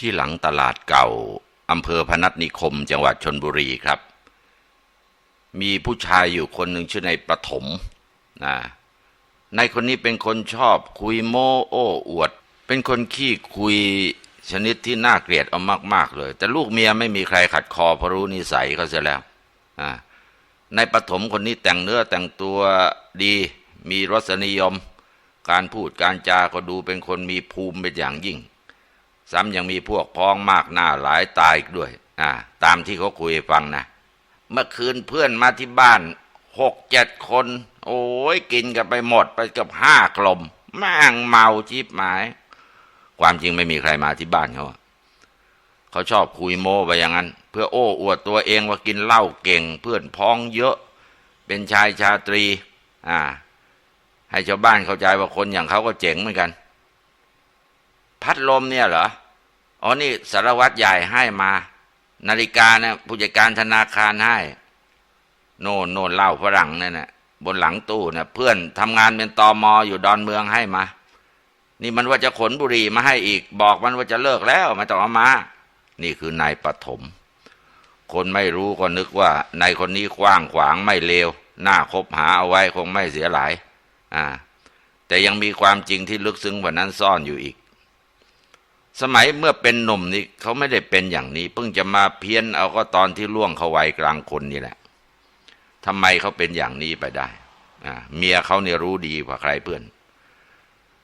ที่หลังตลาดเก่าอำเภอพนัสนิคม จังหวัดชนบุรีครับ มีผู้ชายอยู่คนหนึ่งชื่อในประถมนะในคนนี้เป็นคนชอบคุยโม้โอ้อวด เป็นคนขี้คุยชนิดที่น่าเกลียดเอามาก ๆ เลย แต่ลูกเมียไม่มีใครขัดคอเพราะรู้นิสัยเขาเสียแล้วอ่าในปฐมคนนี้แต่งเนื้อแต่งตัวดี มีรสนิยม การพูดการจาก็ดูเป็นคนมีภูมิเป็นอย่างยิ่ง ซ้ำยังมีพวกพ้องมากหน้าหลายตายอีกด้วย อ่า ตามที่เขาคุยฟังนะ เมื่อคืนเพื่อนมาที่บ้านหกเจ็ดคน โอ้ยกินกันไปหมดไปกับห้ากลมแม่งเมาจิบหมาย ความจริงไม่มีใครมาที่บ้านเขาเขาชอบคุยโม้ไปอย่างนั้น เพื่อโอ้อวดตัวเองว่ากินเหล้าเก่ง เพื่อนพ้องเยอะ เป็นชายชาตรี อ่า ให้ชาวบ้านเข้าใจว่าคนอย่างเขาก็เจ๋งเหมือนกัน พัดลมเนี่ยเหรอ อ๋อนี่สารวัตรใหญ่ให้มา นาฬิกาเนี่ยผู้จัดการธนาคารให้ โน่นโน่นเหล้าฝรั่งเนั่นน่ะบนหลังตู้เนี่ยเพื่อนทำงานเป็นตอมออยู่ดอนเมืองให้มา นี่มันว่าจะขนบุหรี่มาให้อีก บอกมันว่าจะเลิกแล้วม่ต้อมา นี่คือนายปฐมคนไม่รู้ก็นึกว่านายคนนี้กว้างขวางไม่เลวน่าคบหาเอาไว้คงไม่เสียหลาย อ่า แต่ยังมีความจริงที่ลึกซึ้งกว่านั้นซ่อนอยู่อีก สมัยเมื่อเป็นหนุ่มนี่เขาไม่ได้เป็นอย่างนี้ เพิ่งจะมาเพี้ยนเอาก็ตอนที่ล่วงเขาวัยกลางคนนี่แหละทำไมเขาเป็นอย่างนี้ไปได้อ่าเมียเขาเนี่ยรู้ดีกว่าใครเพื่อน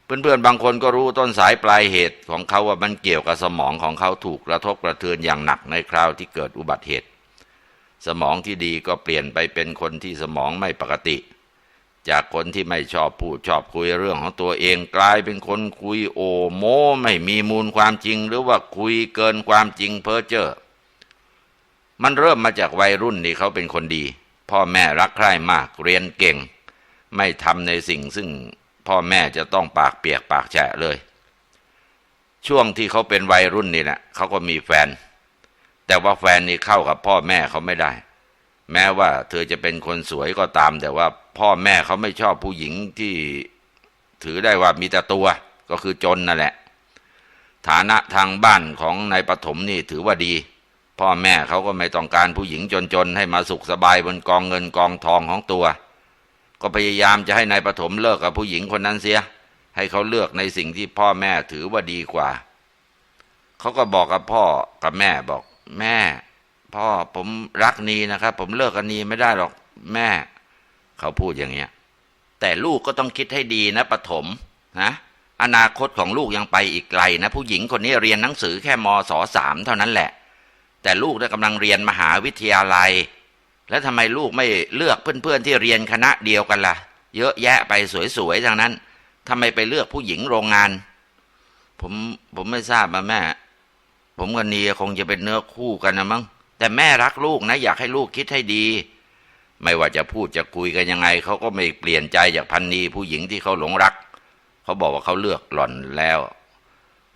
เพื่อนๆบางคนก็รู้ต้นสายปลายเหตุของเขาว่ามันเกี่ยวกับสมองของเขาถูกกระทบกระเทือนอย่างหนักในคราวที่เกิดอุบัติเหตุ สมองที่ดีก็เปลี่ยนไปเป็นคนที่สมองไม่ปกติ จากคนที่ไม่ชอบพูดชอบคุยเรื่องของตัวเองกลายเป็นคนคุยโอโมไม่มีมูลความจริง หรือว่าคุยเกินความจริงเพ้อเจ้อมันเริ่มมาจากวัยรุ่นนี่เขาเป็นคนดี พ่อแม่รักใคร่มากเรียนเก่ง ไม่ทำในสิ่งซึ่งพ่อแม่จะต้องปากเปียกปากแฉะเลย ช่วงที่เขาเป็นวัยรุ่นนี่แหละเขาก็มีแฟน แต่ว่าแฟนนี่เข้ากับพ่อแม่เขาไม่ได้ แม้ว่าเธอจะเป็นคนสวยก็ตาม แต่ว่าพ่อแม่เขาไม่ชอบผู้หญิงที่ถือได้ว่ามีแต่ตัวก็คือจนนั่นแหละ ฐานะทางบ้านของนายปฐมนี่ถือว่าดี พ่อแม่เขาก็ไม่ต้องการผู้หญิงจนๆให้มาสุขสบายบนกองเงินกองทองของตัว ก็พยายามจะให้นายปฐมเลิกกับผู้หญิงคนนั้นเสีย ให้เขาเลือกในสิ่งที่พ่อแม่ถือว่าดีกว่าเขาก็บอกกับพ่อกับแม่บอก แม่ พ่อผมรักนีนะครับ ผมเลิกกับนีไม่ได้หรอกแม่ เขาพูดอย่างเงี้ย แต่ลูกก็ต้องคิดให้ดีนะปฐมนะอนาคตของลูกยังไปอีกไกลนะ ผู้หญิงคนนี้เรียนหนังสือแค่มศสามเท่านั้นแหละ แต่ลูกได้กำลังเรียนมหาวิทยาลัย แล้วทำไมลูกไม่เลือกเพื่อนๆที่เรียนคณะเดียวกันละ่ะ เยอะแยะไปสวยๆทางนั้นทำไมไปเลือกผู้หญิงโรงงาน ผมผมไม่ทราบมาแม่ ผมกับเนียคงจะเป็นเนื้อคู่กันนะมั้ง แต่แม่รักลูกนะ อยากให้ลูกคิดให้ดี ไม่ว่าจะพูดจะคุยกันยังไงเขาก็ไม่เปลี่ยนใจจากพันนีผู้หญิงที่เขาหลงรัก เขาบอกว่าเขาเลือกหล่อนแล้ว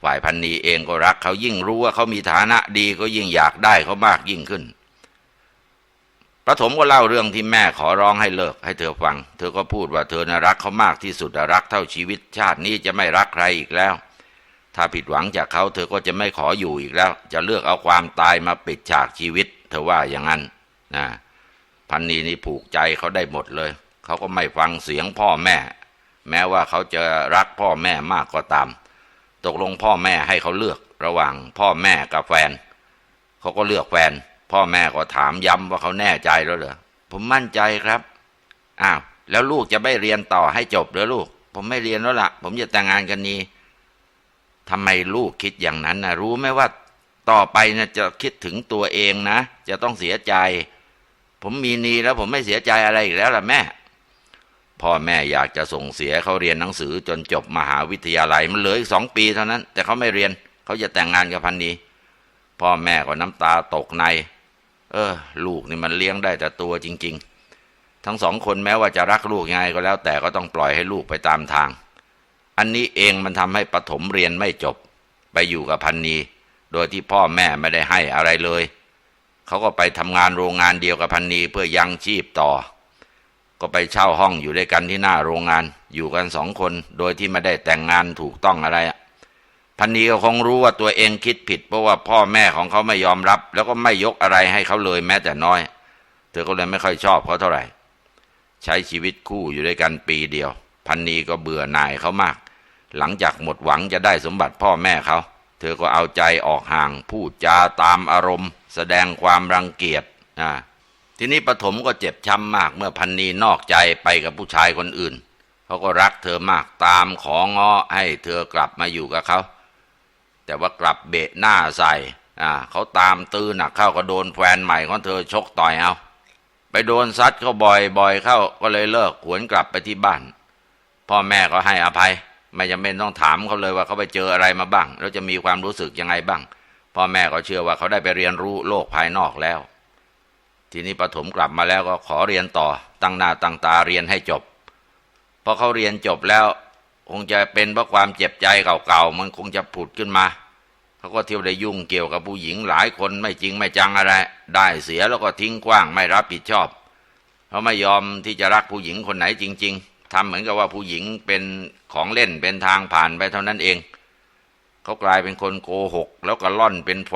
ฝ่ายพันนีเองก็รักเขายิ่งรู้ว่าเขามีฐานะดีก็ยิ่งอยากได้เขามากยิ่งขึ้นประถมก็เล่าเรื่องที่แม่ขอร้องให้เลิกให้เธอฟัง เธอก็พูดว่าเธอน่ารักเขามากที่สุดรักเท่าชีวิตชาตินี้จะไม่รักใครอีกแล้ว ถ้าผิดหวังจากเขาเธอก็จะไม่ขออยู่อีกแล้ว จะเลือกเอาความตายมาปิดฉากชีวิต เธอว่าอย่างนั้นนะพันนีนี่ผูกใจเขาได้หมดเลย เขาก็ไม่ฟังเสียงพ่อแม่ แม้ว่าเขาจะรักพ่อแม่มากก็ตาม ตกลงพ่อแม่ให้เขาเลือกระหว่างพ่อแม่กับแฟน เขาก็เลือกแฟน พ่อแม่ก็ถามย้ำว่าเขาแน่ใจแล้วเหรอผมมั่นใจครับอ้าวแล้วลูกจะไม่เรียนต่อให้จบเหรอลูก ผมไม่เรียนแล้วละ่ะ ผมจะแต่งงานกันนี้ ทำไมลูกคิดอย่างนั้นนะรู้ไหมว่าต่อไปนะจะคิดถึงตัวเองนะ จะต้องเสียใจ ผมมีนีแล้วผมไม่เสียใจอะไรอีกแล้วล่ะแม่ พ่อแม่อยากจะส่งเสียเขาเรียนหนังสือจนจบมหาวิทยาลัยมันเหลืออีกสองปีเท่านั้น แต่เขาไม่เรียนเขาจะแต่งงานกับพันนีพ่อแม่ก็น้ำตาตกใน เออ ลูกนี่มันเลี้ยงได้แต่ตัวจริง ๆ ทั้งสองคนแม้ว่าจะรักลูกยังไงก็แล้ว แต่ก็ต้องปล่อยให้ลูกไปตามทาง อันนี้เองมันทำให้ปฐมเรียนไม่จบ ไปอยู่กับพันนี โดยที่พ่อแม่ไม่ได้ให้อะไรเลย เขาก็ไปทำงานโรงงานเดียวกับพันนีเพื่อยังชีพต่อ ก็ไปเช่าห้องอยู่ด้วยกันที่หน้าโรงงาน อยู่กันสองคน โดยที่ไม่ได้แต่งงานถูกต้องอะไรพันนีก็คงรู้ว่าตัวเองคิดผิด เพราะว่าพ่อแม่ของเขาไม่ยอมรับ แล้วก็ไม่ยกอะไรให้เขาเลยแม้แต่น้อย เธอก็เลยไม่ค่อยชอบเขาเท่าไหร่ ใช้ชีวิตคู่อยู่ด้วยกันปีเดียว พันนีก็เบื่อหน่ายเขามาก หลังจากหมดหวังจะได้สมบัติพ่อแม่เขา เธอก็เอาใจออกห่าง พูดจาตามอารมณ์ แสดงความรังเกียจอ่าทีนี้ปฐมก็เจ็บช้ำมากเมื่อพันนีนอกใจไปกับผู้ชายคนอื่นเขาก็รักเธอมากตามของ้อให้เธอกลับมาอยู่กับเขาแต่ว่ากลับเบะหน้าใส่อ่าเขาตามตื้อหนักเข้าก็โดนแฟนใหม่ของเธอชกต่อยเอาไปโดนซัดเขาบ่อยบอยเข้าก็เลยเลิกหวนกลับไปที่บ้าน พ่อแม่ก็ให้อภัย ไม่จำเป็นต้องถามเขาเลยว่าเขาไปเจออะไรมาบ้าง แล้วจะมีความรู้สึกยังไงบ้างพ่อแม่ก็เชื่อว่าเขาได้ไปเรียนรู้โลกภายนอกแล้ว ทีนี้ปฐมกลับมาแล้วก็ขอเรียนต่อ ตั้งหน้าตั้งตาเรียนให้จบพอเขาเรียนจบแล้ว คงจะเป็นเพราะความเจ็บใจเก่าๆมันคงจะผุดขึ้นมาเขาก็เที่ยวได้ยุ่งเกี่ยวกับผู้หญิงหลายคนไม่จริงไม่จังอะไร ได้เสียแล้วก็ทิ้งกว้างไม่รับผิดชอบเขาไม่ยอมที่จะรักผู้หญิงคนไหนจริง ๆ ทำเหมือนกับว่าผู้หญิงเป็นของเล่นเป็นทางผ่านไปเท่านั้นเอง เขากลายเป็นคนโกหก แล้วก็ล่อนเป็นไฟ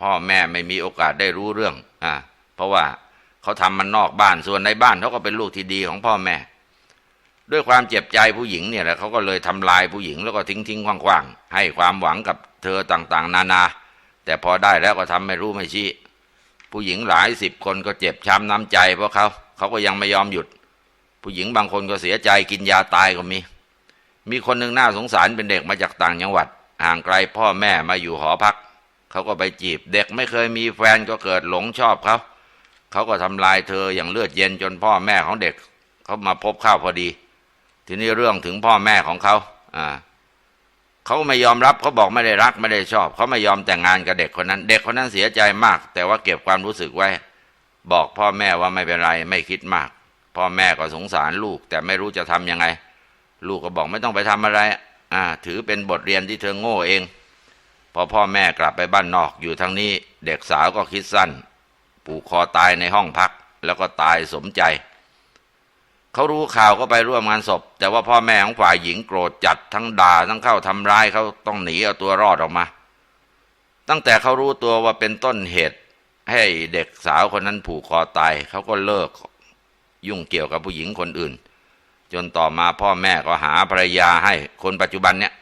พ่อแม่ไม่มีโอกาสได้รู้เรื่องอ่าเพราะว่าเขาทำมันนอกบ้านส่วนในบ้านเขาก็เป็นลูกที่ดีของพ่อแม่ ด้วยความเจ็บใจผู้หญิงเนี่ยแหละเขาก็เลยทำลายผู้หญิงแล้วก็ทิ้งทิ้งคว่างๆให้ความหวังกับเธอต่างๆ นานา แต่พอได้แล้วก็ทำไม่รู้ไม่ชี้ผู้หญิงหลายสิบคนก็เจ็บช้ำน้ำใจเพราะเขาเขาก็ยังไม่ยอมหยุด ผู้หญิงบางคนก็เสียใจกินยาตายก็มี มีคนหนึ่งน่าสงสารเป็นเด็กมาจากต่างจังหวัด ห่างไกลพ่อแม่มาอยู่หอพัก เขาก็ไปจีบ เด็กไม่เคยมีแฟนก็เกิดหลงชอบเขาเขาก็ทำลายเธออย่างเลือดเย็นจนพ่อแม่ของเด็กเขามาพบข้าวพอดี ทีนี้เรื่องถึงพ่อแม่ของเขาอ่าเขาไม่ยอมรับเขาบอกไม่ได้รักไม่ได้ชอบ เขาไม่ยอมแต่งงานกับเด็กคนนั้น เด็กคนนั้นเสียใจมาก แต่ว่าเก็บความรู้สึกไว้ บอกพ่อแม่ว่าไม่เป็นไร ไม่คิดมาก พ่อแม่ก็สงสารลูก แต่ไม่รู้จะทำยังไง ลูกก็บอกไม่ต้องไปทำอะไรอ่าถือเป็นบทเรียนที่เธอโง่เอง พอพ่อแม่กลับไปบ้านนอกอยู่ทางนี้ เด็กสาวก็คิดสั้น ผูกคอตายในห้องพัก แล้วก็ตายสมใจ เขารู้ข่าวก็ไปร่วมงานศพ แต่ว่าพ่อแม่ของฝ่ายหญิงโกรธจัดทั้งด่าทั้งเข้าทำร้ายเขาต้องหนีเอาตัวรอดออกมา ตั้งแต่เขารู้ตัวว่าเป็นต้นเหตุให้เด็กสาวคนนั้นผูกคอตายเขาก็เลิก ยุ่งเกี่ยวกับผู้หญิงคนอื่น จนต่อมาพ่อแม่ก็หาภรรยาให้คนปัจจุบันเนี่ย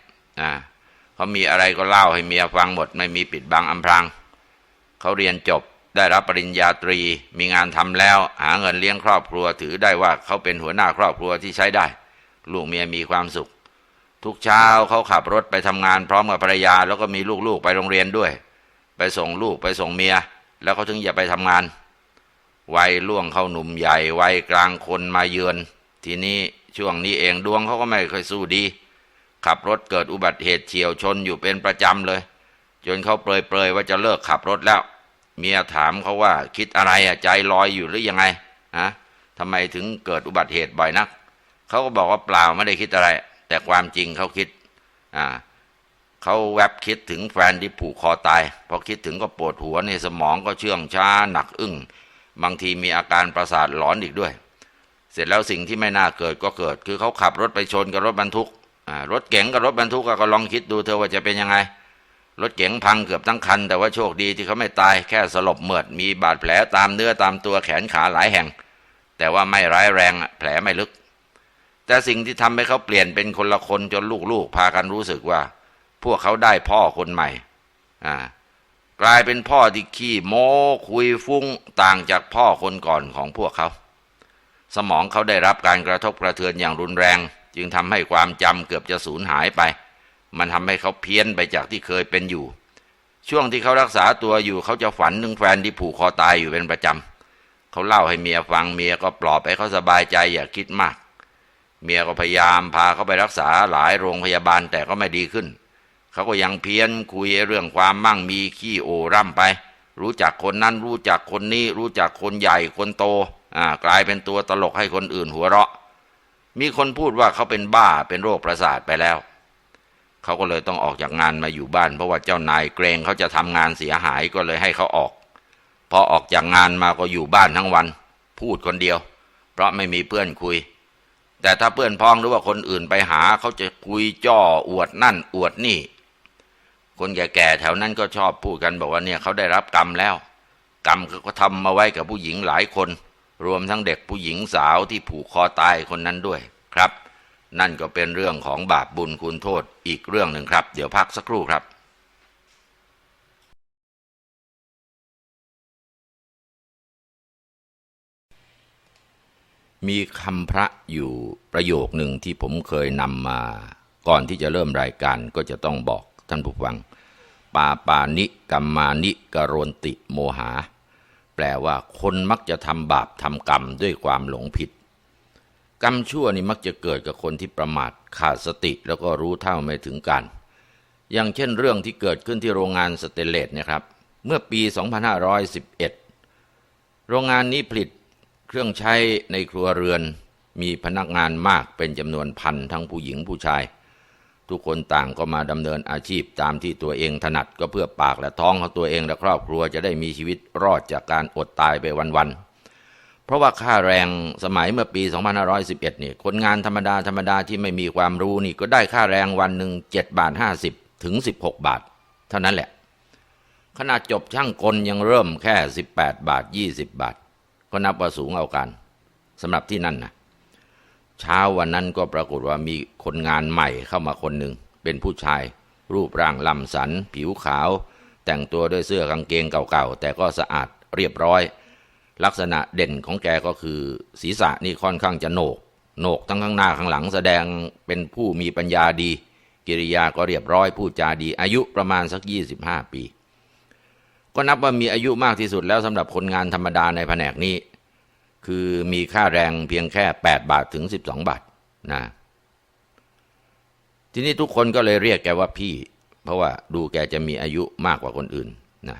อ่าเขามีอะไรก็เล่าให้เมียฟังหมด ไม่มีปิดบังอำพรางเขาเรียนจบได้รับปริญญาตรีมีงานทำแล้ว หาเงินเลี้ยงครอบครัวถือได้ว่าเขาเป็นหัวหน้าครอบครัวที่ใช้ได้ ลูกเมียมีความสุข ทุกเช้าเขาขับรถไปทำงานพร้อมกับภรรยา แล้วก็มีลูกๆไปโรงเรียนด้วย ไปส่งลูกไปส่งเมีย แล้วเขาถึงอย่าไปทำงาน วัยล่วงเข้าหนุ่มใหญ่วัยกลางคนมาเยือน ทีนี้ช่วงนี้เองดวงเขาก็ไม่เคยสู้ดี ขับรถเกิดอุบัติเหตุเฉียวชนอยู่เป็นประจำเลย จนเขาเปรยๆว่าจะเลิกขับรถแล้ว เมียถามเขาว่าคิดอะไรอะใจลอยอยู่หรือยังไงฮะทำไมถึงเกิดอุบัติเหตุบ่อยนักเขาก็บอกว่าเปล่าไม่ได้คิดอะไร แต่ความจริงเขาคิดอ่าเขาแวบคิดถึงแฟนที่ผูกคอตาย พอคิดถึงก็ปวดหัวในสมองก็เชื่องช้าหนักอึ้ง บางทีมีอาการประสาทหลอนอีกด้วย เสร็จแล้วสิ่งที่ไม่น่าเกิดก็เกิด คือเขาขับรถไปชนกับรถบรรทุกรถเก๋งกับรถบรรทุกก็ลองคิดดูเธอว่าจะเป็นยังไง รถเก๋งพังเกือบทั้งคัน แต่ว่าโชคดีที่เขาไม่ตายแค่สลบเหมือดมีบาดแผลตามเนื้อตามตัวแขนขาหลายแห่ง แต่ว่าไม่ร้ายแรงแผลไม่ลึก แต่สิ่งที่ทำให้เขาเปลี่ยนเป็นคนละคนจนลูกๆ พากันรู้สึกว่า พวกเขาได้พ่อคนใหม่อ่า กลายเป็นพ่อที่ขี้โม้คุยฟุ้งต่างจากพ่อคนก่อนของพวกเขา สมองเขาได้รับการกระทบกระเทือนอย่างรุนแรง จึงทำให้ความจำเกือบจะสูญหายไป มันทำให้เขาเพี้ยนไปจากที่เคยเป็นอยู่ ช่วงที่เขารักษาตัวอยู่เขาจะฝันถึงแฟนที่ผูกคอตายอยู่เป็นประจำเขาเล่าให้เมียฟังเมียก็ปลอบให้เขาสบายใจอย่าคิดมาก เมียก็พยายามพาเขาไปรักษาหลายโรงพยาบาลแต่ก็ไม่ดีขึ้น เขาก็ยังเพี้ยนคุยเรื่องความมั่งมีขี้โอร่ำไป รู้จักคนนั้นรู้จักคนนี้ รู้จักคนใหญ่คนโตอ่ากลายเป็นตัวตลกให้คนอื่นหัวเราะ มีคนพูดว่าเขาเป็นบ้าเป็นโรคประสาทไปแล้ว เขาก็เลยต้องออกจากงานมาอยู่บ้าน เพราะว่าเจ้านายเกรงเขาจะทำงานเสียหายก็เลยให้เขาออกพอออกจากงานมาก็อยู่บ้านทั้งวัน พูดคนเดียว เพราะไม่มีเพื่อนคุย แต่ถ้าเพื่อนพ้องหรือว่าคนอื่นไปหาเขาจะคุยจ้ออวดนั่นอวดนี่ คนแก่ๆแถวนั้นก็ชอบพูดกันบอกว่าเนี่ยเขาได้รับกรรมแล้ว กรรมเขาทำมาไว้กับผู้หญิงหลายคน รวมทั้งเด็กผู้หญิงสาวที่ผูกคอตายคนนั้นด้วยครับ นั่นก็เป็นเรื่องของบาปบุญคุณโทษอีกเรื่องหนึ่งครับ เดี๋ยวพักสักครู่ครับมีคำพระอยู่ประโยคหนึ่งที่ผมเคยนำมา ก่อนที่จะเริ่มรายการก็จะต้องบอก ท่านผู้ฟัง ปาปานิกัมมานิกโรนติโมหา แปลว่าคนมักจะทำบาปทำกรรมด้วยความหลงผิด กรรมชั่วนี่มักจะเกิดกับคนที่ประมาทขาดสติแล้วก็รู้เท่าไม่ถึงการ อย่างเช่นเรื่องที่เกิดขึ้นที่โรงงานสเตเลสนะครับ เมื่อปี 2511 โรงงานนี้ผลิตเครื่องใช้ในครัวเรือนมีพนักงานมากเป็นจำนวนพันทั้งผู้หญิงผู้ชาย ทุกคนต่างก็มาดำเนินอาชีพตามที่ตัวเองถนัดก็เพื่อปากและท้องของตัวเองและครอบครัวจะได้มีชีวิตรอดจากการอดตายไปวันๆ เพราะว่าค่าแรงสมัยเมื่อปี 2511 นี่คนงานธรรมดาธรรมดาที่ไม่มีความรู้นี่ก็ได้ค่าแรงวันหนึ่ง7บาท50 ถึง 16 บาท เท่านั้นแหละ ขนาดจบช่างกลยังเริ่มแค่ 18 บาท 20 บาท ก็นับว่าสูงเอากันสำหรับที่นั่นนะ เช้าวันนั้นก็ปรากฏว่ามีคนงานใหม่เข้ามาคนหนึ่ง เป็นผู้ชาย รูปร่างลำสัน ผิวขาว แต่งตัวด้วยเสื้อกางเกงเก่าๆ แต่ก็สะอาดเรียบร้อย ลักษณะเด่นของแกก็คือ ศีรษะนี่ค่อนข้างจะโหนกโหนกทั้งข้างหน้าข้างหลังแสดงเป็นผู้มีปัญญาดี กิริยาก็เรียบร้อยพูดจาดี อายุประมาณสัก 25 ปี ก็นับว่ามีอายุมากที่สุดแล้วสำหรับคนงานธรรมดาในแผนกนี้ คือมีค่าแรงเพียงแค่ 8 บาทถึง 12 บาทนะทีนี้ทุกคนก็เลยเรียกแกว่าพี่ เพราะว่าดูแกจะมีอายุมากกว่าคนอื่นนะ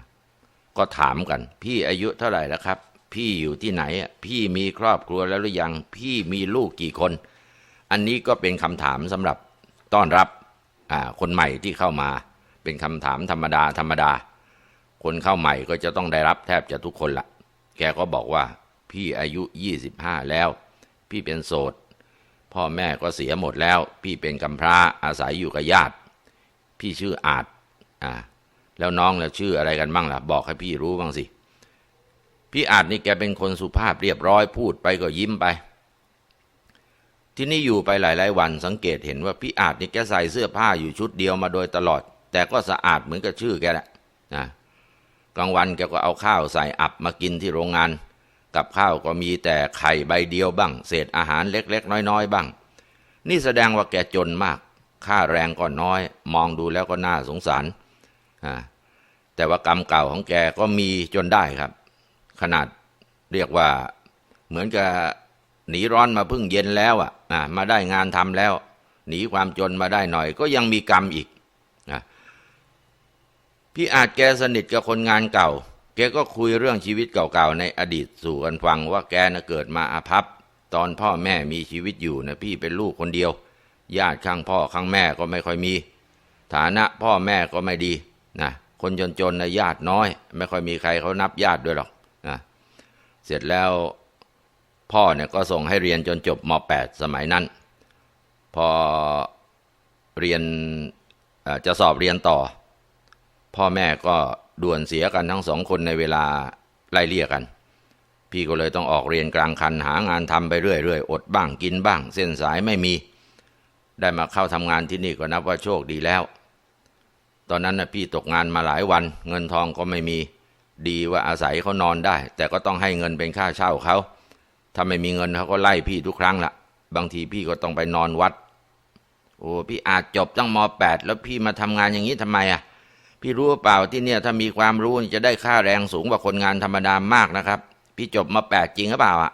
ก็ถามกัน พี่อายุเท่าไหร่แล้วครับ พี่อยู่ที่ไหน พี่มีครอบครัวแล้วหรือยัง พี่มีลูกกี่คน อันนี้ก็เป็นคำถามสำหรับต้อนรับคนใหม่ที่เข้ามา เป็นคำถามธรรมดาธรรมดา คนเข้าใหม่ก็จะต้องได้รับแทบจะทุกคนละแกก็บอกว่า พี่อายุ 25 แล้ว พี่เป็นโสด พ่อแม่ก็เสียหมดแล้ว พี่เป็นกำพร้าอาศัยอยู่กับญาติ พี่ชื่ออาจอ่าแล้วน้องแล้วชื่ออะไรกันบ้างล่ะ บอกให้พี่รู้บ้างสิ พี่อาจนี่แกเป็นคนสุภาพเรียบร้อยพูดไปก็ยิ้มไป ที่นี่อยู่ไปหลาย ๆ วันสังเกตเห็นว่าพี่อาจนี่แกใส่เสื้อผ้าอยู่ชุดเดียวมาโดยตลอด แต่ก็สะอาดเหมือนกับชื่อแกแหละนะกลางวันแกก็เอาข้าวใส่อับมากินที่โรงงาน กับข้าวก็มีแต่ไข่ใบเดียวบ้าง เศษอาหารเล็กๆ น้อยๆ บ้าง นี่แสดงว่าแกจนมาก ค่าแรงก็น้อย มองดูแล้วก็น่าสงสารอ่าแต่ว่ากรรมเก่าของแกก็มีจนได้ครับ ขนาดเรียกว่าเหมือนกับหนีร้อนมาพึ่งเย็นแล้วอะอ่ามาได้งานทำแล้ว หนีความจนมาได้หน่อย ก็ยังมีกรรมอีกอะพี่อาจแกสนิทกับคนงานเก่า แกก็คุยเรื่องชีวิตเก่าๆในอดีตสู่กันฟังว่าแกน่ะเกิดมาอาภัพ ตอนพ่อแม่มีชีวิตอยู่นะพี่เป็นลูกคนเดียว ญาติข้างพ่อข้างแม่ก็ไม่ค่อยมี ฐานะพ่อแม่ก็ไม่ดีนะคนจนๆนะญาติน้อย ไม่ค่อยมีใครเขานับญาติด้วยหรอกนะเสร็จแล้วพ่อเนี่ยก็ส่งให้เรียนจนจบม .8 สมัยนั้น พอเรียนจะสอบเรียนต่อ พ่อแม่ก็ ด่วนเสียกันทั้งสองคนในเวลาไล่เลี่ยกัน พี่ก็เลยต้องออกเรียนกลางคันหางานทำไปเรื่อยๆ อดบ้างกินบ้าง เส้นสายไม่มี ได้มาเข้าทำงานที่นี่ก็นับว่าโชคดีแล้ว ตอนนั้นนะพี่ตกงานมาหลายวัน เงินทองก็ไม่มี ดีว่าอาศัยเขานอนได้ แต่ก็ต้องให้เงินเป็นค่าเช่าเขาถ้าไม่มีเงินเขาก็ไล่พี่ทุกครั้งละบางทีพี่ก็ต้องไปนอนวัด โอ้พี่อาจจบตั้งมแปดแล้วพี่มาทำงานอย่างนี้ทำไมอะ พี่รู้เปล่าที่เนี่ยถ้ามีความรู้จะได้ค่าแรงสูงกว่าคนงานธรรมดามากนะครับ พี่จบมาแปดจริงหรือเปล่าอะ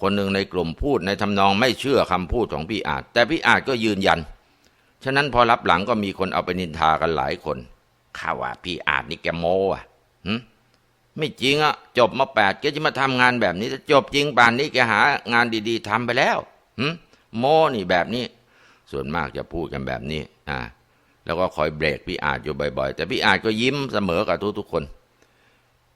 คนหนึ่งในกลุ่มพูดในทำนองไม่เชื่อคำพูดของพี่อาจ แต่พี่อาจก็ยืนยัน ฉะนั้นพอรับหลังก็มีคนเอาไปนินทากันหลายคนข้าว่า พี่อาจนี่แกโมอะหึไม่จริงอะจบมาแปดแกจะมาทำงานแบบนี้ถ้าจบจริงป่านนี้แกหางานดี ๆทำไปแล้วหึโมนี่แบบนี้ ส่วนมากจะพูดกันแบบนี้ อ่า แล้วก็คอยเบรกพี่อาจอยู่บ่อยๆ แต่พี่อาจก็ยิ้มเสมอกับทุกๆคน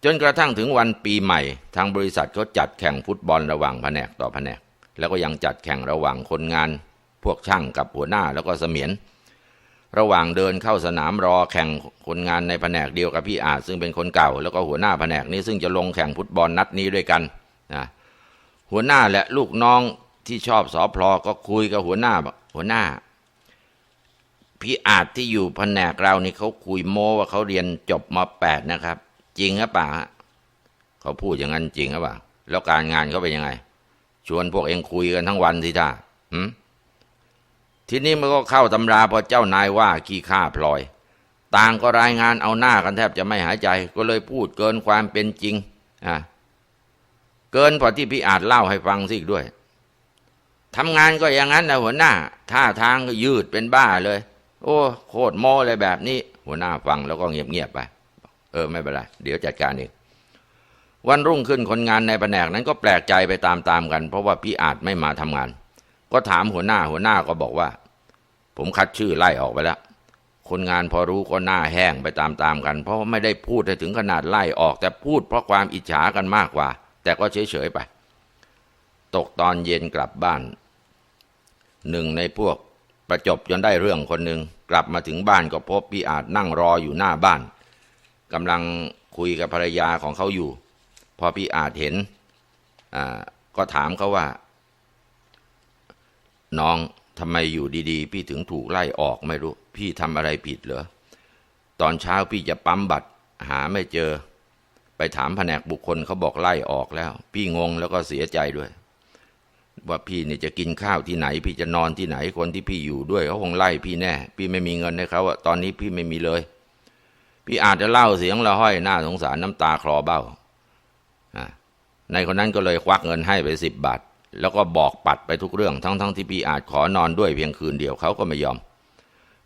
จนกระทั่งถึงวันปีใหม่ ทางบริษัทเขาจัดแข่งฟุตบอลระหว่างแผนกต่อแผนก แล้วก็ยังจัดแข่งระหว่างคนงาน พวกช่างกับหัวหน้าแล้วก็เสมียน ระหว่างเดินเข้าสนามรอแข่งคนงานในแผนกเดียวกับพี่อาจซึ่งเป็นคนเก่า แล้วก็หัวหน้าแผนกนี้ซึ่งจะลงแข่งฟุตบอลนัดนี้ด้วยกันนะหัวหน้าและลูกน้องที่ชอบสอพลอก็คุยกับหัวหน้าบอกหัวหน้า พี่อาจที่อยู่แผนกเรานี่เขาคุยโม้ว่าเขาเรียนจบมาแปดนะครับ จริงหรือเปล่าเขาพูดอย่างนั้นจริงหรือเปล่าแล้วการงานเขาเป็นยังไง ชวนพวกเองคุยกันทั้งวันสิท่าหืมทีนี้มันก็เข้าตำราพอเจ้านายว่าขี้ข้าพลอย ต่างก็รายงานเอาหน้ากันแทบจะไม่หายใจ ก็เลยพูดเกินความเป็นจริงอะเกินกว่าที่พี่อาจเล่าให้ฟังสิอีกด้วยทำงานก็อย่างนั้นนะหัวหน้า ท่าทางก็ยืดเป็นบ้าเลย โอ้โคตรโม้เลยแบบนี้ หัวหน้าฟังแล้วก็เงียบๆไป เออไม่เป็นไรเดี๋ยวจัดการเองวันรุ่งขึ้นคนงานในแผนกนั้นก็แปลกใจไปตามๆกัน เพราะว่าพี่อาจไม่มาทำงาน ก็ถามหัวหน้าหัวหน้าก็บอกว่า ผมคัดชื่อไล่ออกไปแล้ว คนงานพอรู้ก็หน้าแห้งไปตามๆกัน เพราะว่าไม่ได้พูดถึงขนาดไล่ออก แต่พูดเพราะความอิจฉากันมากกว่า แต่ก็เฉยๆไป ตกตอนเย็นกลับบ้าน หนึ่งในพวก ประจบจนได้เรื่องคนหนึ่งกลับมาถึงบ้านก็พบพี่อาจนั่งรออยู่หน้าบ้านกำลังคุยกับภรรยาของเขาอยู่ พอพี่อาจเห็นก็ถามเขาว่า น้องทำไมอยู่ดีๆ พี่ถึงถูกไล่ออกไม่รู้ พี่ทำอะไรผิดเหรอตอนเช้าพี่จะปั๊มบัตรหาไม่เจอ ไปถามแผนกบุคคลเขาบอกไล่ออกแล้ว พี่งงแล้วก็เสียใจด้วย ว่าพี่เนี่ยจะกินข้าวที่ไหน พี่จะนอนที่ไหนคนที่พี่อยู่ด้วยเขาคงไล่พี่แน่ พี่ไม่มีเงินให้เขาอะตอนนี้พี่ไม่มีเลย พี่อาจจะเล่าเสียงละห้อยหน้าสงสารน้ำตาคลอเบ้าอ่าในคนนั้นก็เลยควักเงินให้ไปสิบบาท แล้วก็บอกปัดไปทุกเรื่อง ทั้งๆทที่พี่อาจขอนอนด้วยเพียงคืนเดียวเขาก็ไม่ยอม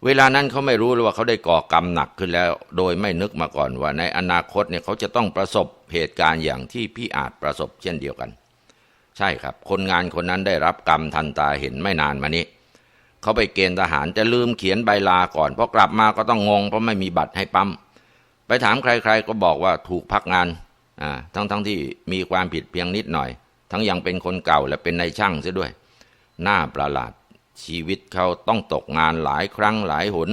เวลานั้นเขาไม่รู้เลยว่าเขาได้ก่อกรรมหนักขึ้นแล้ว โดยไม่นึกมาก่อนว่า ในอนาคตเนี่ยเขาจะต้องประสบเหตุการณ์อย่างที่พี่อาจประสบเช่นเดียวกัน ใช่ครับ คนงานคนนั้นได้รับกรรมทันตาเห็นไม่นานมานี้เขาไปเกณฑ์ทหารจะลืมเขียนใบลาก่อนพอกลับมาก็ต้องงง เพราะไม่มีบัตรให้ปั๊มไปถามใครๆก็บอกว่าถูกพักงานอ่าทั้งๆทที่มีความผิดเพียงนิดหน่อย ทั้งยังเป็นคนเก่าและเป็นนายช่างเสียด้วย หน้าประหลาดชีวิตเขาต้องตกงานหลายครั้งหลายหน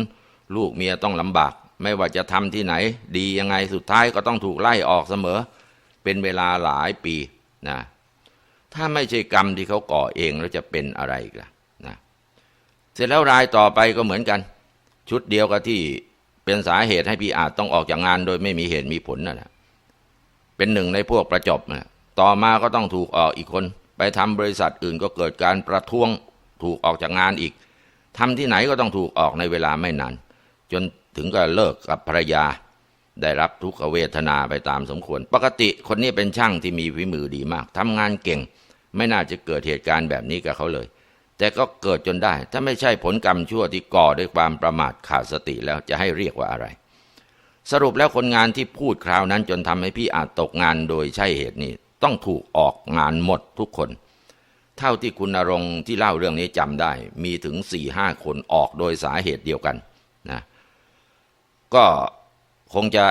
ลูกเมียต้องลำบาก ไม่ว่าจะทำที่ไหน ดียังไงสุดท้ายก็ต้องถูกไล่ออกเสมอ เป็นเวลาหลายปีนะ ถ้าไม่ใช่กรรมที่เขาก่อเองแล้วจะเป็นอะไรกล่ะนะเสร็จแล้วรายต่อไปก็เหมือนกัน ชุดเดียวกับที่เป็นสาเหตุให้พี่อาจต้องออกจากงานโดยไม่มีเหตุมีผลนั่นแหละเป็นหนึ่งในพวกประจบนะต่อมาก็ต้องถูกออกอีกคน ไปทำบริษัทอื่นก็เกิดการประท้วงถูกออกจากงานอีกทำที่ไหนก็ต้องถูกออกในเวลาไม่นานจนถึงก็เลิกกับภรรยาได้รับทุกขเวทนาไปตามสมควร ปกติคนนี้เป็นช่างที่มีฝีมือดีมากทำงานเก่ง ไม่น่าจะเกิดเหตุการณ์แบบนี้กับเขาเลย แต่ก็เกิดจนได้ ถ้าไม่ใช่ผลกรรมชั่วที่ก่อด้วยความประมาทขาดสติแล้วจะให้เรียกว่าอะไร สรุปแล้วคนงานที่พูดคราวนั้นจนทำให้พี่อาจตกงานโดยใช่เหตุนี้ ต้องถูกออกงานหมดทุกคน เท่าที่คุณนรงที่เล่าเรื่องนี้จำได้ มีถึงสี่ห้าคนออกโดยสาเหตุเดียวกันนะก็คงจะ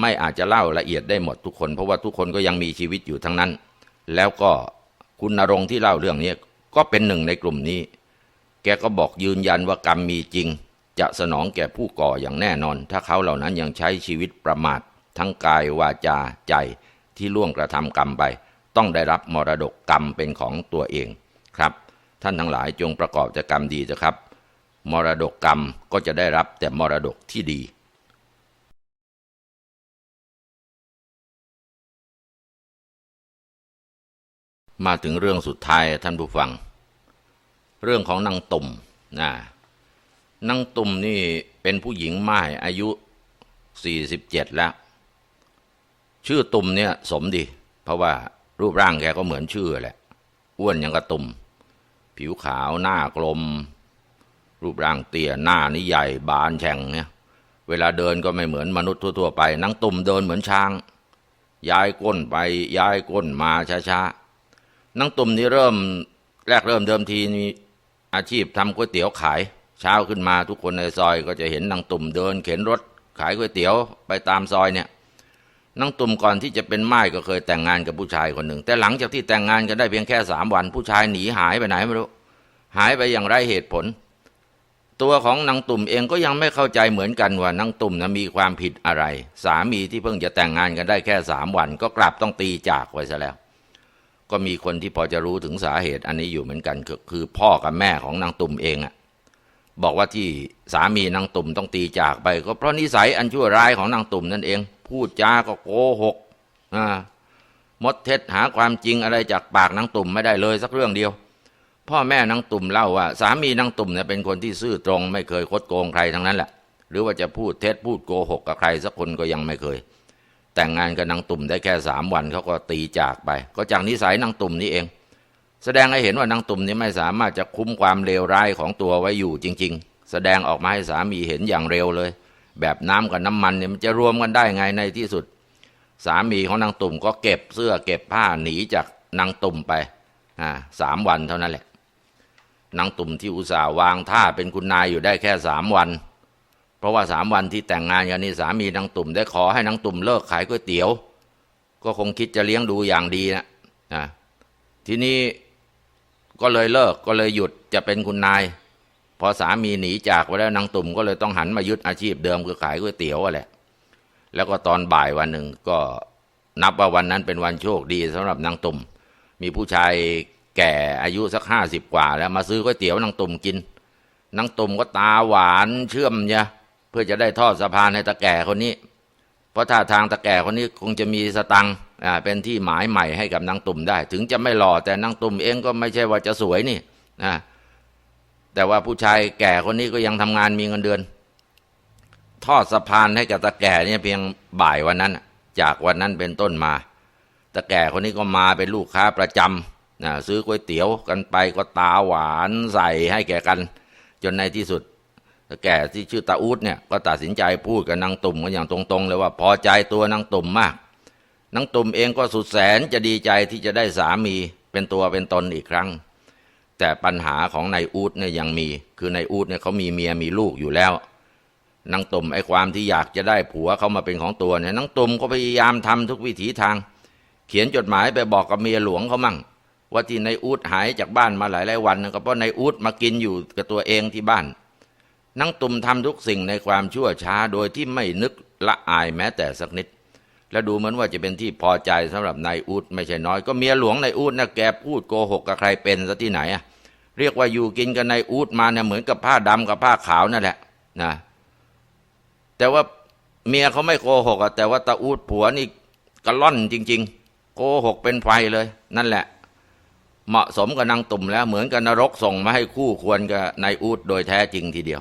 ไม่อาจจะเล่าละเอียดได้หมดทุกคน เพราะว่าทุกคนก็ยังมีชีวิตอยู่ทั้งนั้น แล้วก็ คุณนรงที่เล่าเรื่องนี้ก็เป็นหนึ่งในกลุ่มนี้ แกก็บอกยืนยันว่ากรรมมีจริง จะสนองแก่ผู้ก่ออย่างแน่นอน ถ้าเขาเหล่านั้นยังใช้ชีวิตประมาท ทั้งกายวาจาใจที่ล่วงกระทำกรรมไป ต้องได้รับมรดกกรรมเป็นของตัวเองครับ ท่านทั้งหลายจงประกอบแต่กรรมดีจะครับ มรดกกรรมก็จะได้รับแต่มรดกที่ดี มาถึงเรื่องสุดท้ายท่านผู้ฟัง เรื่องของนางตุ่มนะนางตุ่มนี่เป็นผู้หญิงม่ายอายุ47แล้ว ชื่อตุ่มเนี่ยสมดี เพราะว่ารูปร่างแกก็เหมือนชื่อแหละอ้วนอย่างกระตุ่มผิวขาวหน้ากลม รูปร่างเตี้ยหน้านี่ใหญ่บานแฉ่งเนี่ยเวลาเดินก็ไม่เหมือนมนุษย์ทั่ว ๆ ไปนางตุ่มเดินเหมือนช้าง ย้ายก้นไปย้ายก้นมาช้าๆ นางตุ่มนี่เริ่มแรกเริ่มเดิมทีมีอาชีพทำก๋วยเตี๋ยวขาย เช้าขึ้นมาทุกคนในซอยก็จะเห็นนางตุ่มเดิน เข็นรถขายก๋วยเตี๋ยวไปตามซอยเนี่ยนางตุ่มก่อนที่จะเป็นไม้ก็เคยแต่งงานกับผู้ชายคนหนึ่ง แต่หลังจากที่แต่งงานกันได้เพียงแค่สามวัน ผู้ชายหนีหายไปไหนไม่รู้ หายไปอย่างไรเหตุผล ตัวของนางตุ่มเองก็ยังไม่เข้าใจเหมือนกันว่านางตุ่มนะมีความผิดอะไร สามีที่เพิ่งจะแต่งงานกันได้แค่สามวัน ก็กลับต้องตีจากไว้ซะแล้ว ก็มีคนที่พอจะรู้ถึงสาเหตุ อันนี้อยู่เหมือนกันคือคือพ่อกับแม่ของนางตุ่มเองอะบอกว่าที่สามีนางตุ่มต้องตีจากไป ก็เพราะนิสัยอันชั่วร้ายของนางตุ่มนั่นเอง พูดจาก็โกหกอ่ามดเท็จหาความจริงอะไรจากปากนางตุ่มไม่ได้เลยสักเรื่องเดียว พ่อแม่นางตุ่มเล่าว่า สามีนางตุ่มเนี่ยเป็นคนที่ซื่อตรง ไม่เคยคดโกงใครทั้งนั้นแหละหรือว่าจะพูดเท็จพูดโกหกกับใครสักคนก็ยังไม่เคย แต่งงานกับนางตุ่มได้แค่สามวันเขาก็ตีจากไป ก็จากนิสัยนางตุ่มนี่เอง แสดงให้เห็นว่านางตุ่มนี่ไม่สามารถจะคุ้มความเลวร้ายของตัวไว้อยู่จริง ๆ แสดงออกมาให้สามีเห็นอย่างเร็วเลย แบบน้ำกับน้ำมันเนี่ยมันจะรวมกันได้ไงในที่สุด สามีของนางตุ่มก็เก็บเสื้อเก็บผ้าหนีจากนางตุ่มไปอ่าสามวันเท่านั้นแหละนางตุ่มที่อุตส่าห์วางท่าเป็นคุณนายอยู่ได้แค่สามวัน เพราะว่าสามวันที่แต่งงานกันนี่สามีนางตุ่มได้ขอให้นางตุ่มเลิกขายก๋วยเตี๋ยว ก็คงคิดจะเลี้ยงดูอย่างดีนะนะทีนี้ก็เลยเลิกก็เลยหยุดจะเป็นคุณนาย พอสามีหนีจากไปแล้วนางตุ่มก็เลยต้องหันมายึดอาชีพเดิมคือขายก๋วยเตี๋ยวอะแหละ แล้วก็ตอนบ่ายวันหนึ่งก็นับว่าวันนั้นเป็นวันโชคดีสำหรับนางตุ่ม มีผู้ชายแก่อายุสักห้าสิบกว่า แล้วมาซื้อก๋วยเตี๋ยวนางตุ่มกินนางตุ่มก็ตาหวานเชื่อมเนี่ย เพื่อจะได้ทอดสะพานให้ตาแก่คนนี้ เพราะท่าทางตาแก่คนนี้คงจะมีสตังค์อ่าเป็นที่หมายใหม่ให้กับนางตุ่มได้ ถึงจะไม่หล่อแต่นางตุ่มเองก็ไม่ใช่ว่าจะสวยนี่นะแต่ว่าผู้ชายแก่คนนี้ก็ยังทำงานมีเงินเดือน ทอดสะพานให้กับตาแก่เนี่ยเพียงบ่ายวันนั้น จากวันนั้นเป็นต้นมาตาแก่คนนี้ก็มาเป็นลูกค้าประจำนะซื้อก๋วยเตี๋ยวกันไปก็ตาหวานใส่ให้แก่กัน จนในที่สุด แก่ที่ชื่อตาอูดเนี่ยก็ตัดสินใจพูดกับนางตุ่มกันอย่างตรงๆเลยว่าพอใจตัวนางตุ่มมากนางตุ่มเองก็สุดแสนจะดีใจที่จะได้สามีเป็นตัวเป็นตนอีกครั้ง แต่ปัญหาของนายอูดเนี่ยยังมี คือนายอูดเนี่ยเขามีเมียมีลูกอยู่แล้วนางตุ่มไอ้ความที่อยากจะได้ผัวเขามาเป็นของตัวเนี่ยนางตุ่มก็พยายามทำทุกวิถีทาง เขียนจดหมายไปบอกกับเมียหลวงเขามั่ง ว่าที่นายอูดหายจากบ้านมาหลายหลายวันก็เพราะนายอูดมากินอยู่กับตัวเองที่บ้าน นางตุ่มทำทุกสิ่งในความชั่วช้าโดยที่ไม่นึกละอายแม้แต่สักนิด และดูเหมือนว่าจะเป็นที่พอใจสำหรับนายอูดไม่ใช่น้อย ก็เมียหลวงนายอูดนะแกพูดโกหกกับใครเป็นซะที่ไหนอะเรียกว่าอยู่กินกับนายอูดมาเนี่ยเหมือนกับผ้าดำกับผ้าขาวนั่นแหละนะแต่ว่าเมียเขาไม่โกหกอะแต่ว่าตาอูดผัวนี่กระล่อนจริง ๆ โกหกเป็นไฟเลย นั่นแหละ เหมาะสมกับนางตุ่มแล้วเหมือนกับนรกส่งมาให้คู่ควรกับนายอูดโดยแท้จริงทีเดียว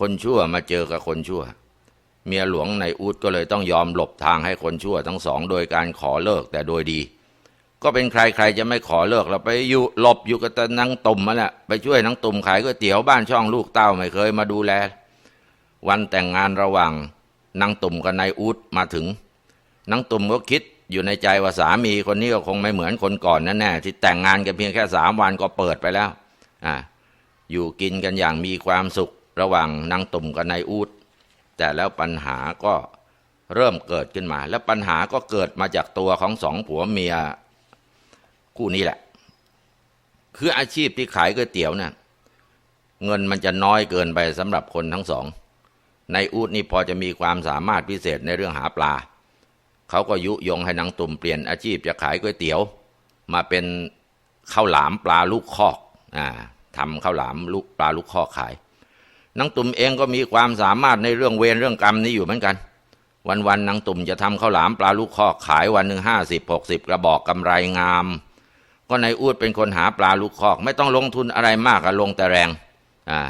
คนชั่วมาเจอกับคนชั่ว เมียหลวงนายอูดก็เลยต้องยอมหลบทางให้คนชั่วทั้งสองโดยการขอเลิกแต่โดยดี ก็เป็นใครใครจะไม่ขอเลิกเราไปอยู่หลบอยู่กับนางตุ่มมาแหละไปช่วยนางตุ่มขายก๋วยเตี๋ยวบ้านช่องลูกเต้าไม่เคยมาดูแล วันแต่งงานระหว่างนางตุ่มกับนายอูดมาถึงนางตุ่มก็คิดอยู่ในใจว่าสามีคนนี้ก็คงไม่เหมือนคนก่อนแน่ๆที่แต่งงานกันเพียงแค่สามวันก็เปิดไปแล้วอ่าอยู่กินกันอย่างมีความสุข ระหว่างนางตุ่มกับนายอูดแต่แล้วปัญหาก็เริ่มเกิดขึ้นมา แล้วปัญหาก็เกิดมาจากตัวของสองผัวเมียคู่นี้แหละ คืออาชีพที่ขายก๋วยเตี๋ยวเนี่ยเงินมันจะน้อยเกินไปสำหรับคนทั้งสองนายอูดนี่พอจะมีความสามารถพิเศษในเรื่องหาปลา เขาก็ยุยงให้นางตุ่มเปลี่ยนอาชีพจะขายก๋วยเตี๋ยว มาเป็นข้าวหลามปลาลูกคอกอ่าทำข้าวหลามลูกปลาลูกคอกขาย นางตุ่มเองก็มีความสามารถในเรื่องเวรเรื่องกรรมนี้อยู่เหมือนกัน วันๆนางตุ่มจะทำข้าวหลามปลาลูกคอกขายวันหนึ่งห้าสิบหกสิบกระบอกกำไรงาม ก็นายอูดเป็นคนหาปลาลูกคอก ไม่ต้องลงทุนอะไรมากอะลงแต่แรงอ่า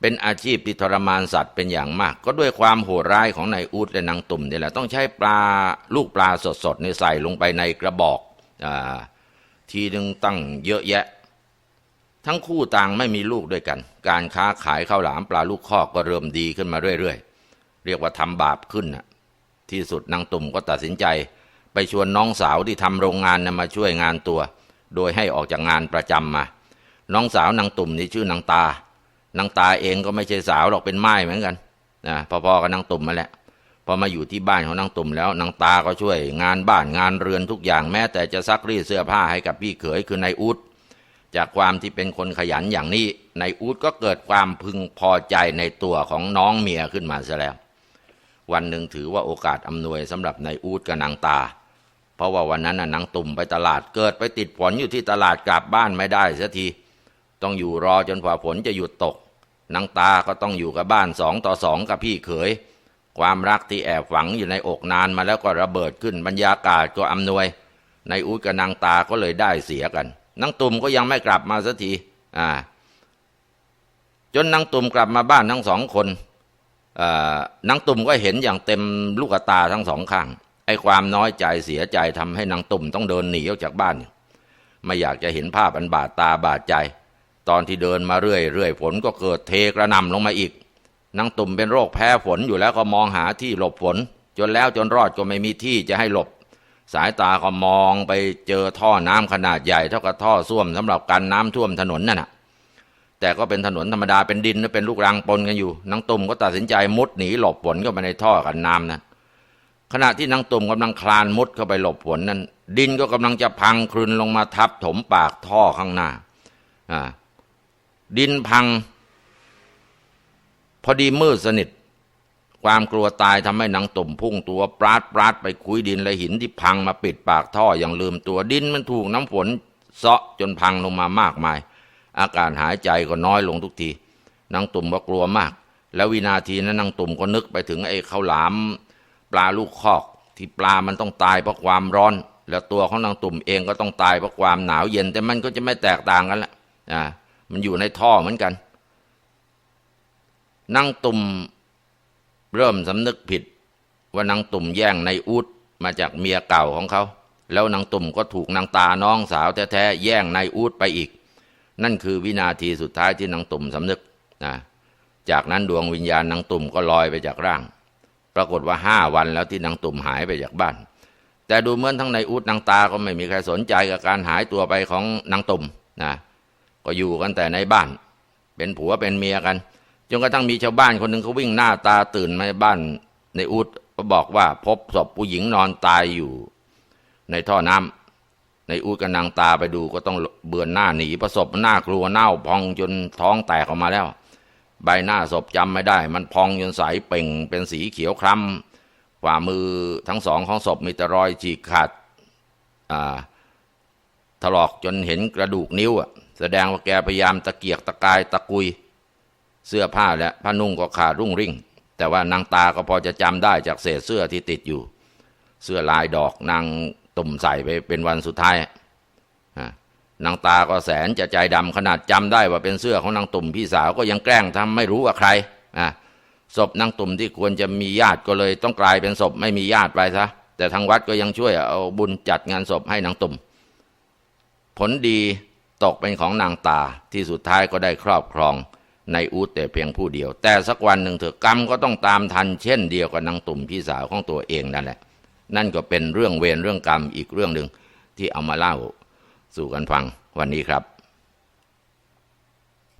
เป็นอาชีพที่ทรมานสัตว์เป็นอย่างมาก ก็ด้วยความโหดร้ายของนายอูดและนางตุ่มนี่แหละต้องใช้ปลาลูกปลาสดๆในใส่ลงไปในกระบอกอทีหนึ่งตั้งเยอะแยะ ทั้งคู่ต่างไม่มีลูกด้วยกัน การค้าขายข้าวหลามปลาลูกคอกก็เริ่มดีขึ้นมาเรื่อยๆ เรียกว่าทำบาปขึ้นนะที่สุดนางตุ่มก็ตัดสินใจ ไปชวนน้องสาวที่ทำโรงงานนะมาช่วยงานตัว โดยให้ออกจากงานประจำมา น้องสาวนางตุ่มนี่ชื่อนางตานางตาเองก็ไม่ใช่สาวหรอกเป็นไม้เหมือนกันนะพอๆกับนางตุ่มมาแหละพอมาอยู่ที่บ้านของนางตุ่มแล้วนางตาก็ช่วยงานบ้านงานเรือนทุกอย่างแม้แต่จะซักรีดเสื้อผ้าให้กับพี่เขยคือนายอุด จากความที่เป็นคนขยันอย่างนี้นายอูดก็เกิดความพึงพอใจในตัวของน้องเมียขึ้นมาซะแล้ว วันหนึ่งถือว่าโอกาสอำนวยสำหรับนายอูดกับนางตา เพราะว่าวันนั้นน่ะนางตุ่มไปตลาดเกิดไปติดฝนอยู่ที่ตลาดกลับบ้านไม่ได้สักทีต้องอยู่รอจนกว่าฝนจะหยุดตกนางตาก็ต้องอยู่กับบ้านสองต่อสองกับพี่เขย ความรักที่แอบฝังอยู่ในอกนานมาแล้วก็ระเบิดขึ้นบรรยากาศก็อำนวยนายอูดกับนางตาก็เลยได้เสียกัน นางตุ่มก็ยังไม่กลับมาสักทีอ่าจนนางตุ่มกลับมาบ้านทั้งสองคนนางตุ่มก็เห็นอย่างเต็มลูกตาทั้งสองข้าง ไอ้ความน้อยใจเสียใจทำให้นางตุ่มต้องเดินหนีออกจากบ้าน ไม่อยากจะเห็นภาพอันบาดตาบาดใจ ตอนที่เดินมาเรื่อยเรื่อยฝนก็เกิดเทกระนำลงมาอีก นางตุ่มเป็นโรคแพ้ฝนอยู่แล้วก็มองหาที่หลบฝน จนแล้วจนรอดก็ไม่มีที่จะให้หลบ สายตาก็มองไปเจอท่อน้ำขนาดใหญ่เท่ากับท่อส้วมสำหรับกันน้ำท่วมถนนนั่นน่ะแต่ก็เป็นถนนธรรมดาเป็นดินและเป็นลูกรังปนกันอยู่นางตุ่มก็ตัดสินใจมุดหนีหลบฝนเข้าไปในท่อกันน้ำนั้นขณะที่นางตุ่มกำลังคลานมุดเข้าไปหลบฝนนั้น ดินก็กำลังจะพังคลุนลงมาทับถมปากท่อข้างหน้าอ่าดินพัง พอดีมืดสนิท ความกลัวตายทำให้นางตุ่มพุ่งตัวปราดปราดไปคุยดินและหินที่พังมาปิดปากท่ออย่างลืมตัวดินมันถูกน้ำฝนเซาะจนพังลงมามากมาย อาการหายใจก็น้อยลงทุกทีนางตุ่มก็กลัวมาก แล้ววินาทีนั้นนางตุ่มก็นึกไปถึงไอ้ข้าวหลาม ปลาลูกคอก ที่ปลามันต้องตายเพราะความร้อน แล้วตัวของนางตุ่มเองก็ต้องตายเพราะความหนาวเย็น แต่มันก็จะไม่แตกต่างกันละอ่ามันอยู่ในท่อเหมือนกันนางตุ่ม เริ่มสำนึกผิด ว่านางตุ่มแย่งในอูดมาจากเมียเก่าของเขา แล้วนางตุ่มก็ถูกนางตาน้องสาวแท้ๆแย่งในอูดไปอีก นั่นคือวินาทีสุดท้ายที่นางตุ่มสำนึกนะจากนั้นดวงวิญญาณนางตุ่มก็ลอยไปจากร่าง ปรากฏว่าห้าวันแล้วที่นางตุ่มหายไปจากบ้าน แต่ดูเหมือนทั้งในอูดนางตาก็ไม่มีใครสนใจกับการหายตัวไปของนางตุ่มนะก็อยู่กันแต่ในบ้าน เป็นผัวเป็นเมียกัน จนกระทั่งมีชาวบ้านคนหนึ่งเขาวิ่งหน้าตาตื่นมาบ้านในอุดก็บอกว่า พบศพผู้หญิงนอนตายอยู่ ในท่อน้ำในอุดกับนางตาไปดูก็ต้องเบือนหน้าหนีประสบหน้ากลัวเน่าพองจนท้องแตกออกมาแล้ว ใบหน้าศพจำไม่ได้ มันพองจนใสเป่ง เป็นสีเขียวคล้ำฝ่ามือทั้งสองของศพมีแต่รอยฉีกขาดถลอกจนเห็นกระดูกนิ้วอะแสดงว่าแกพยายามตะเกียกตะกายตะกุย เสื้อผ้าและผ้านุ่งก็ขาดรุ่งริ่ง แต่ว่านางตาก็พอจะจำได้จากเศษเสื้อที่ติดอยู่ เสื้อลายดอกนางตุ่มใส่ไปเป็นวันสุดท้ายนางตาก็แสนจะใจดำขนาดจำได้ว่าเป็นเสื้อของนางตุ่มพี่สาวก็ยังแกล้งทำไม่รู้ว่าใครศพนางตุ่มที่ควรจะมีญาติก็เลยต้องกลายเป็นศพไม่มีญาติไปซะแต่ทางวัดก็ยังช่วยเอาบุญจัดงานศพให้นางตุ่ม ผลดีตกเป็นของนางตาที่สุดท้ายก็ได้ครอบครอง ในอูดแต่เพียงผู้เดียว แต่สักวันหนึ่งเถอะกรรมก็ต้องตามทัน เช่นเดียวกับนางตุ่มพี่สาวของตัวเองนั่นแหละ นั่นก็เป็นเรื่องเวรเรื่องกรรมอีกเรื่องหนึ่งที่เอามาเล่าสู่กันฟังวันนี้ครับ